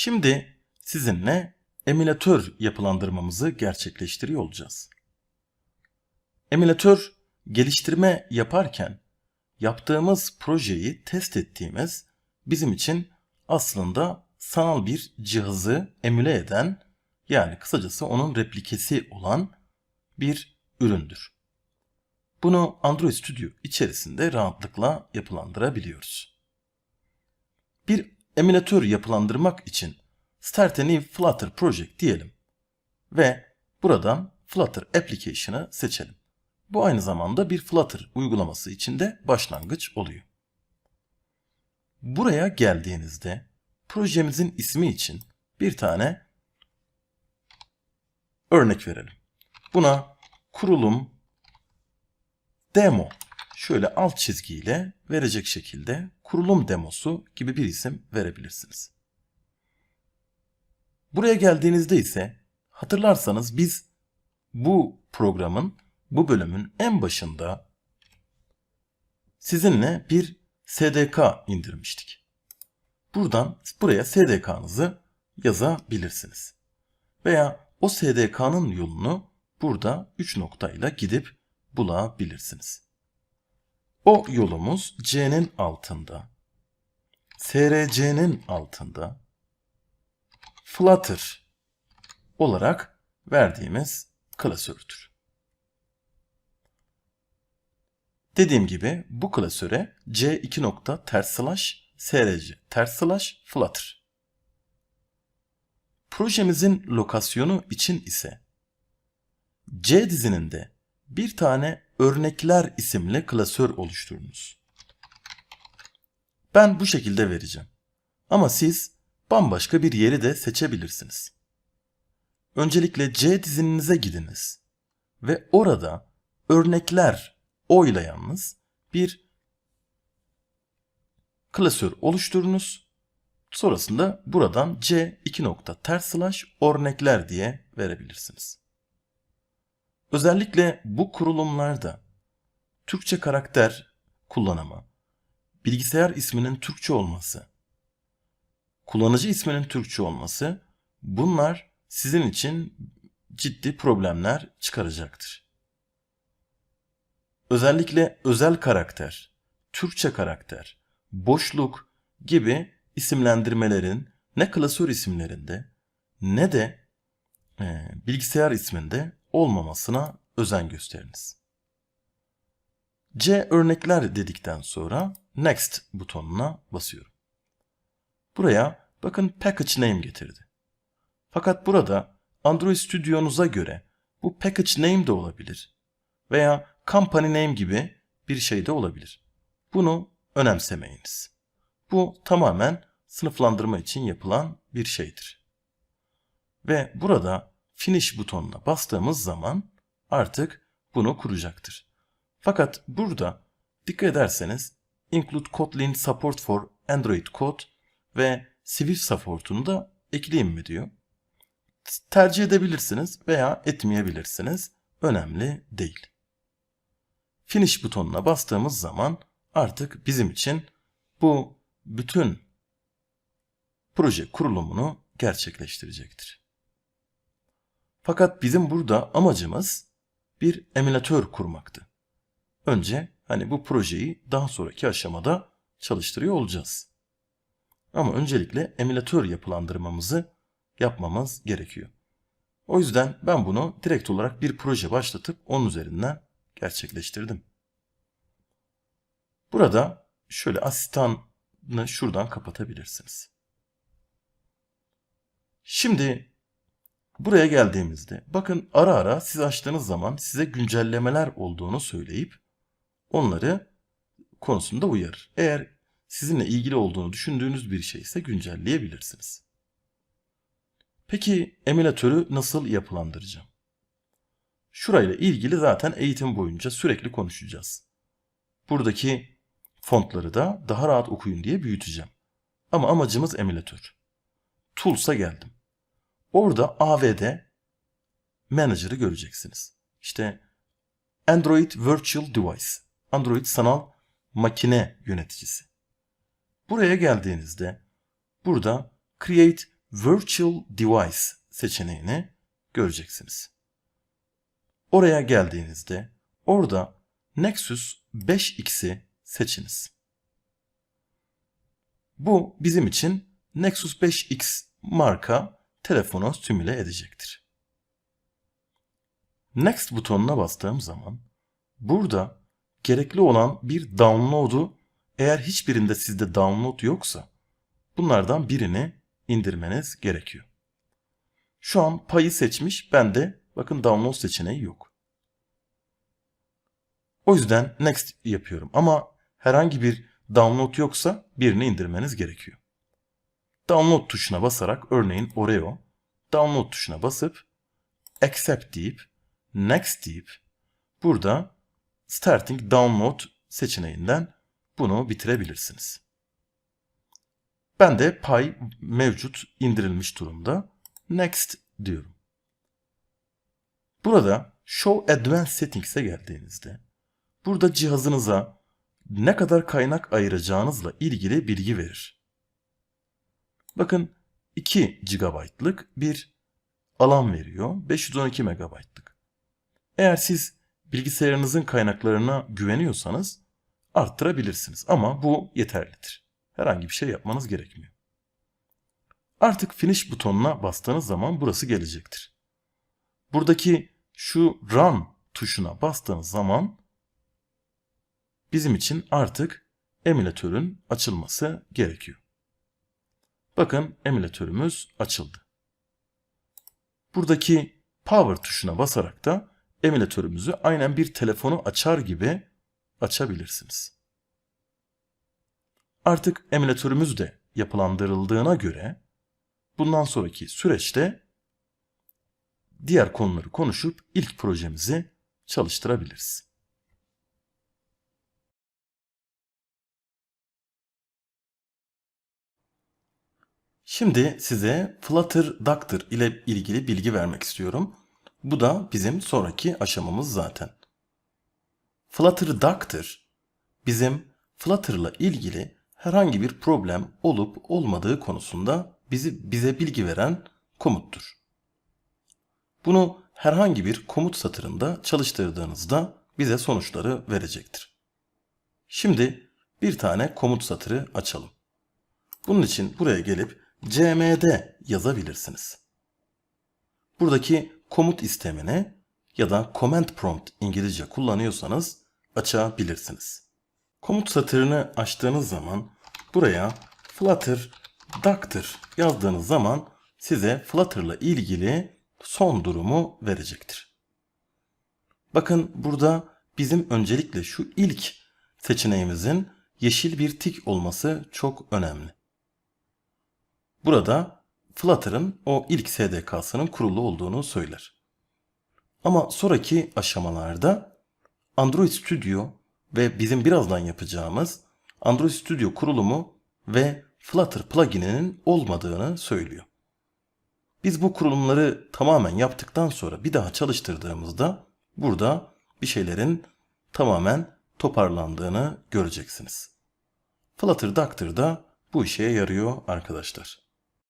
Şimdi sizinle emülatör yapılandırmamızı gerçekleştiriyor olacağız. Emülatör geliştirme yaparken yaptığımız projeyi test ettiğimiz bizim için aslında sanal bir cihazı emüle eden yani kısacası onun replikesi olan bir üründür. Bunu Android Studio içerisinde rahatlıkla yapılandırabiliyoruz. Bir emülatör yapılandırmak için Start a New Flutter Project diyelim ve buradan Flutter Application'ı seçelim. Bu aynı zamanda bir Flutter uygulaması için de başlangıç oluyor. Buraya geldiğinizde projemizin ismi için bir tane örnek verelim. Buna kurulum demo şöyle alt çizgiyle verecek şekilde kurulum demosu gibi bir isim verebilirsiniz. Buraya geldiğinizde ise hatırlarsanız biz bu programın bu bölümün en başında sizinle bir SDK indirmiştik. Buradan buraya SDK'nızı yazabilirsiniz. Veya o SDK'nın yolunu burada 3 noktayla gidip bulabilirsiniz. O yolumuz C'nin altında, SRC'nin altında, Flutter olarak verdiğimiz klasördür. Dediğim gibi bu klasöre C2 nokta ters slash src ters slash flutter. Projemizin lokasyonu için ise C dizininde bir tane örnekler isimli klasör oluşturunuz. Ben bu şekilde vereceğim. Ama siz bambaşka bir yeri de seçebilirsiniz. Öncelikle C dizininize gidiniz ve orada örnekler oyla yalnız bir klasör oluşturunuz. Sonrasında buradan C 2 nokta ters slash örnekler diye verebilirsiniz. Özellikle bu kurulumlarda Türkçe karakter kullanımı, bilgisayar isminin Türkçe olması, kullanıcı isminin Türkçe olması bunlar sizin için ciddi problemler çıkaracaktır. Özellikle özel karakter, Türkçe karakter, boşluk gibi isimlendirmelerin ne klasör isimlerinde ne de e, bilgisayar isminde olmamasına özen gösteriniz. C örnekler dedikten sonra Next butonuna basıyorum. Buraya bakın Package Name getirdi. Fakat burada Android Studio'nuza göre bu Package Name de olabilir veya Company Name gibi bir şey de olabilir. Bunu önemsemeyiniz. Bu tamamen sınıflandırma için yapılan bir şeydir. Ve burada Finish butonuna bastığımız zaman artık bunu kuracaktır. Fakat burada dikkat ederseniz Include Kotlin Support for Android Code ve Swift Support'unu da ekleyeyim mi diyor. Tercih edebilirsiniz veya etmeyebilirsiniz. Önemli değil. Finish butonuna bastığımız zaman artık bizim için bu bütün proje kurulumunu gerçekleştirecektir. Fakat bizim burada amacımız bir emülatör kurmaktı. Önce hani bu projeyi daha sonraki aşamada çalıştırıyor olacağız. Ama öncelikle emülatör yapılandırmamızı yapmamız gerekiyor. O yüzden ben bunu direkt olarak bir proje başlatıp onun üzerinden gerçekleştirdim. Burada şöyle asistanı şuradan kapatabilirsiniz. Şimdi buraya geldiğimizde bakın ara ara siz açtığınız zaman size güncellemeler olduğunu söyleyip onları konusunda uyarır. Eğer sizinle ilgili olduğunu düşündüğünüz bir şey ise güncelleyebilirsiniz. Peki emülatörü nasıl yapılandıracağım? Şurayla ilgili zaten eğitim boyunca sürekli konuşacağız. Buradaki fontları da daha rahat okuyun diye büyüteceğim. Ama amacımız emülatör. Tools'a geldim. Orada AVD Manager'ı göreceksiniz. İşte Android Virtual Device, Android sanal makine yöneticisi. Buraya geldiğinizde burada Create Virtual Device seçeneğini göreceksiniz. Oraya geldiğinizde orada Nexus 5X'i seçiniz. Bu bizim için Nexus 5X marka telefonu simüle edecektir. Next butonuna bastığım zaman burada gerekli olan bir download'u eğer hiçbirinde sizde download yoksa bunlardan birini indirmeniz gerekiyor. Şu an payı seçmiş, bende bakın download seçeneği yok. O yüzden next yapıyorum ama herhangi bir download yoksa birini indirmeniz gerekiyor. Download tuşuna basarak örneğin Oreo download tuşuna basıp accept deyip next deyip burada starting download seçeneğinden bunu bitirebilirsiniz. Ben de pay mevcut indirilmiş durumda. Next diyorum. Burada Show Advanced Settings'e geldiğinizde burada cihazınıza ne kadar kaynak ayıracağınızla ilgili bilgi verir. Bakın 2 GB'lık bir alan veriyor. 512 MB'lık. Eğer siz bilgisayarınızın kaynaklarına güveniyorsanız arttırabilirsiniz ama bu yeterlidir. Herhangi bir şey yapmanız gerekmiyor. Artık finish butonuna bastığınız zaman burası gelecektir. Buradaki şu run tuşuna bastığınız zaman bizim için artık emülatörün açılması gerekiyor. Bakın emülatörümüz açıldı. Buradaki power tuşuna basarak da emülatörümüzü aynen bir telefonu açar gibi açabilirsiniz. Artık emülatörümüz de yapılandırıldığına göre bundan sonraki süreçte diğer konuları konuşup ilk projemizi çalıştırabiliriz. Şimdi size Flutter Doctor ile ilgili bilgi vermek istiyorum. Bu da bizim sonraki aşamamız zaten. Flutter Doctor bizim Flutter'la ilgili herhangi bir problem olup olmadığı konusunda bizi bize bilgi veren komuttur. Bunu herhangi bir komut satırında çalıştırdığınızda bize sonuçları verecektir. Şimdi bir tane komut satırı açalım. Bunun için buraya gelip cmd yazabilirsiniz. Buradaki komut istemini ya da command prompt İngilizce kullanıyorsanız açabilirsiniz. Komut satırını açtığınız zaman buraya flutter doctor yazdığınız zaman size Flutter'la ilgili son durumu verecektir. Bakın burada bizim öncelikle şu ilk seçeneğimizin yeşil bir tik olması çok önemli. Burada Flutter'ın o ilk SDK'sının kurulu olduğunu söyler. Ama sonraki aşamalarda Android Studio ve bizim birazdan yapacağımız Android Studio kurulumu ve Flutter plugin'inin olmadığını söylüyor. Biz bu kurulumları tamamen yaptıktan sonra bir daha çalıştırdığımızda burada bir şeylerin tamamen toparlandığını göreceksiniz. Flutter Doctor da bu işe yarıyor arkadaşlar.